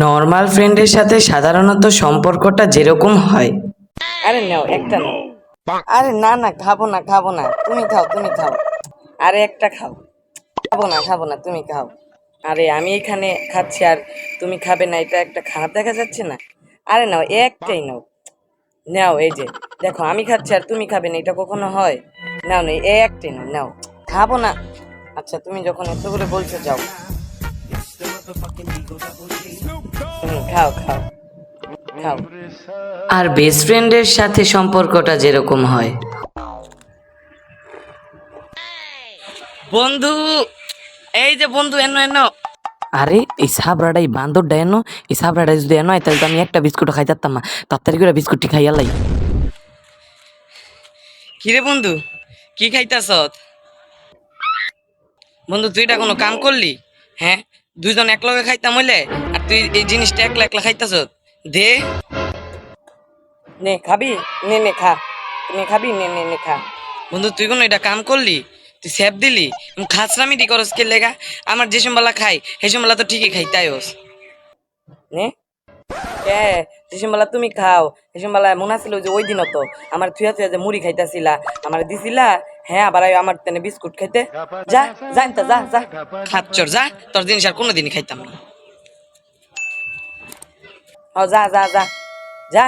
Normal ফ্রেন্ডের সাথে সাধারণত সম্পর্কটা যেরকম হয়। আরে নাও, একটা নাও। আরে না না, খাব না খাব না। তুমি খাও তুমি খাও। আরে একটা খাও। খাব না খাব না, তুমি খাও। আরে আমি এখানে খাচ্ছি আর তুমি খাবে না, এটা একটা খারাপ দেখা যাচ্ছে না। আরে নাও, একটাই নাও। নাও, এই যে, দেখো, আমি খাচ্ছি আর তুমি খাবে না, এটা কখনো হয়? নাও না এই একটাই নাও নাও। খাব না। আচ্ছা তুমি যখন এত করে বলছো, যাও। খাও খাও। খাও। আর বেস্ট ফ্রেন্ডের সাথে সম্পর্কটা যেরকম হয়। বন্ধু এই যে বন্ধু এনো এনো। আরে এই সাবরাটা এই বান্দরটা এনো এই সাবরাটা যদি এনো হয় তাহলে তো আমি একটা বিস্কুট খাই যাতাম না। তাড়াতাড়ি করে বিস্কুটটি খাইয়া লাই কিরে বন্ধু কি খাইতাছ? বন্ধু তুই এটা কোনো কাম করলি? হ্যাঁ? দুইজন একলগে খাইতাম হইলে, আর তুই এই জিনিসটা একলা একলা খাইতাছ? দে। নে, খাবি? নে নে, খা। নে, খাবি? নে নে নে, খা। বন্ধু, তুই কোনো এটা কাম করলি? তুই স্যাপ দিলি? খাসরামি দি করস কে লেগা? আমার যে সম্বালা খাই সেই সম্বালা তো ঠিকই খাই তাই ওস নে। কে যে সম্বালা তুমি খাও সেই সম্বালা মনে আছিল যে ওই দিনও তো। আমার থুয়া থুয়া যে মুড়ি খাইতাছিলা, আমার দিছিলা হ্যাঁ আবার আয় আমার তেনে বিস্কুট খাইতে। যা যা তা যা যা। খাচ্চর যা। তোর জিনিস আর কোনোদিনই খাইতাম না। ও যা যা যা। যা।